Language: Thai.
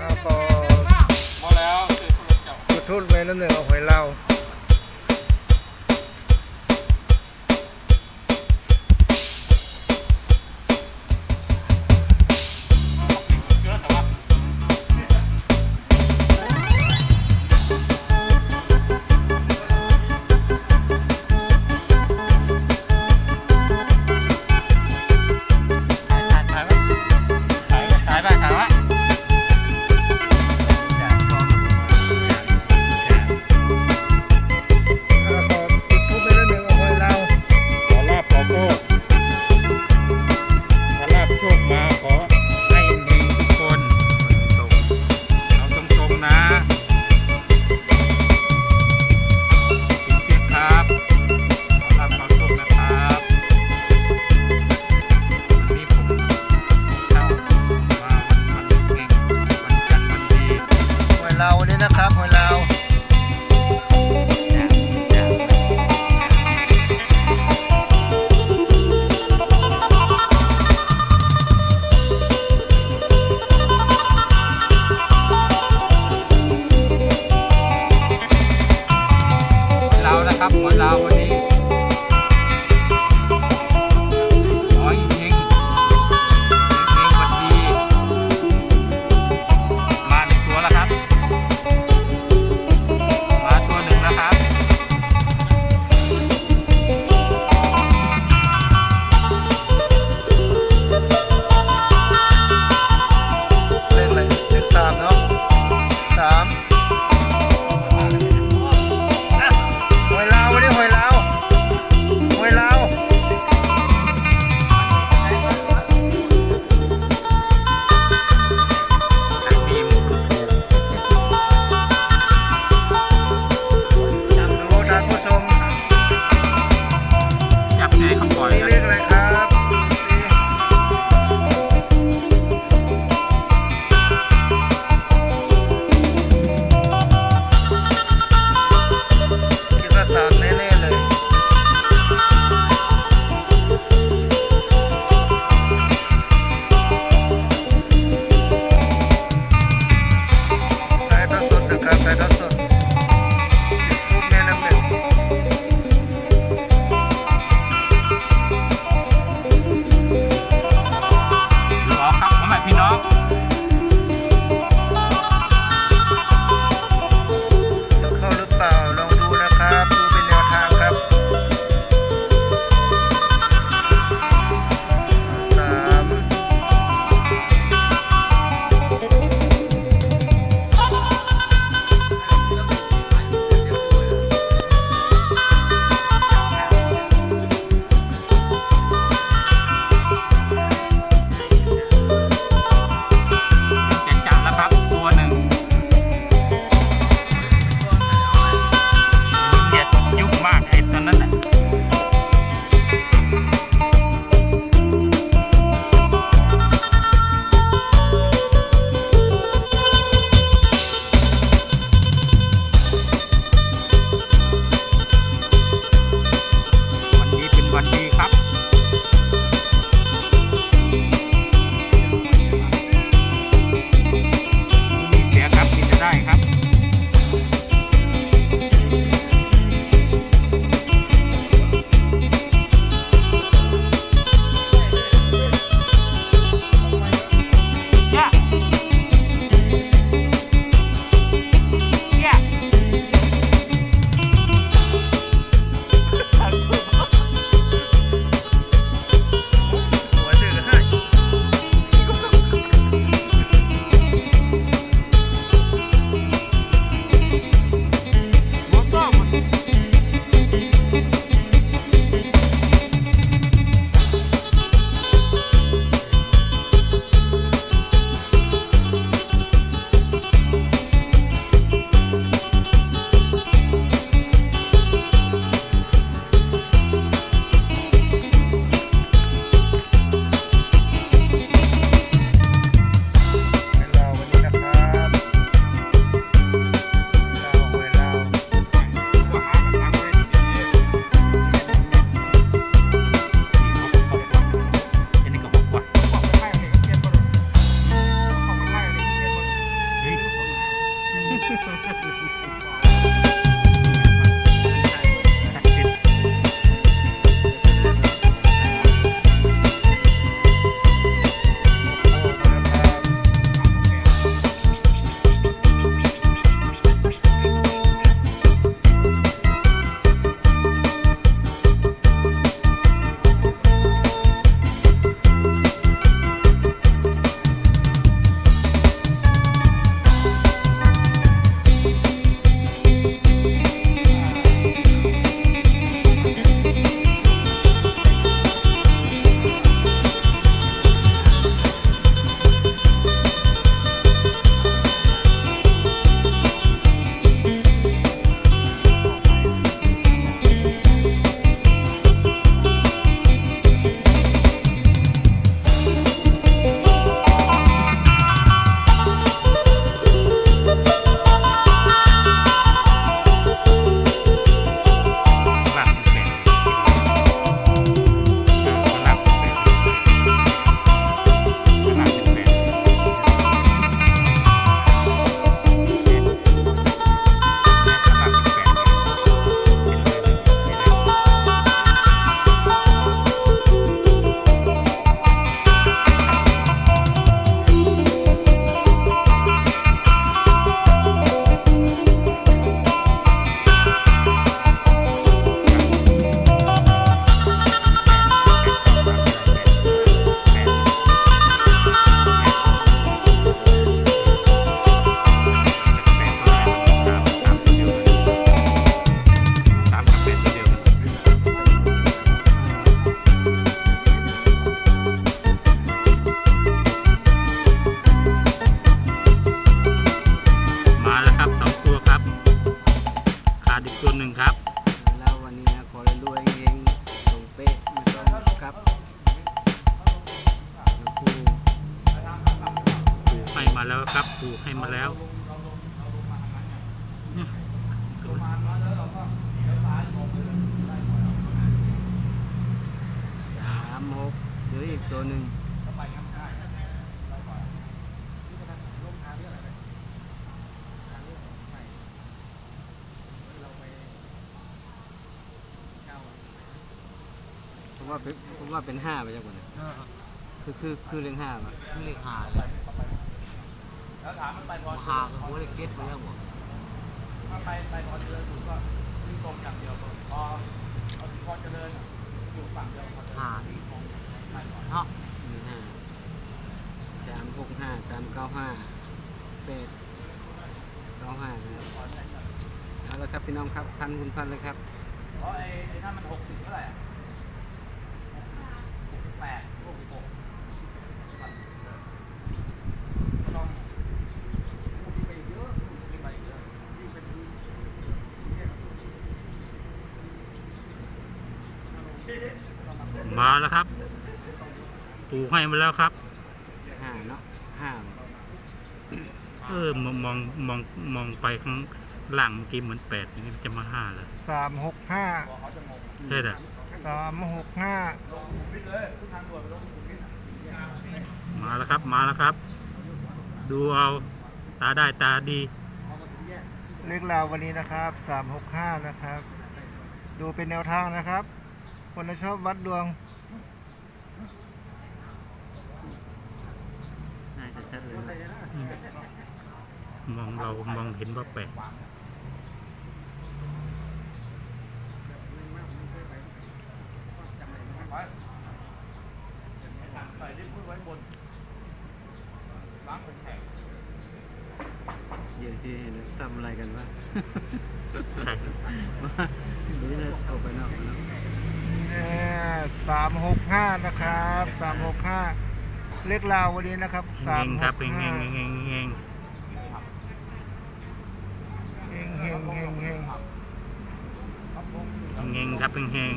เอาก็หมดแล้วซื้อคนเจ้าจุดทุนไปน้ำหนึ่งเอาหอยเล่า มาแล้วครับปูให้มาแล้วเนี่ยสามหกเหลืออีกตัวหนึ่งผมว่าเป็นผมว่าเป็นห้าไปจังหวะคือคือคือเรื่องห้าป่ะเลขหาเลย หาหัวเลขเก็ตไปยังหมดถ้าไปไปพอเจริญสุดก็วิ่งตรงอย่างเดียวพอพอพอเจริญอยู่ฝั่งเดียวพอเจริญหาวิ่งตรงไปก่อนเนาะหนึ่งห้าสามหกห้าสามเก้าห้าแปดเก้าห้านะครับเอาละครับพี่น้องครับพันคุณพันเลยครับเพราะไอ้ไอ้นั่นมันหกสิบเท่าไหร่อะหกสิบแปดหกสิบหกก็ต้องวิ่งไปอีกเยอะวิ่งไปอีกเยอะวิ่งไปดู มา แล้วครับ ปูให้มาแล้วครับ ห้าเนาะห้าเออมองมองมองมองไปข้างหลังเมื่อกี้เหมือนแปดอย่างนี้จะมาห้าเลยสามหกห้าใช่แต่สามหกห้ามาแล้วครับมาแล้วครับ ดูเอาตาได้ตาดี เลขราววันนี้นะครับสามหกห้านะครับ ดูเป็นแนวทางนะครับ คนที่ชอบวัดดวง น่าจะ ชัดเลยนะมองเรามองเห็นว่าแปดใส่ลิฟต์ไว้บนล้างเป็นแข็งเดี๋ยวสิเห็นทำอะไรกันวะใช่เดี๋ยวจะออกไปนอกแล้วสามหกห้านะครับสามหกห้า เลขราววันนี้นะครับสาเฮมงหครับกเฮงเฮห้างเฮงเฮงเฮงเฮงเฮงเฮงเฮงครับเฮงเฮง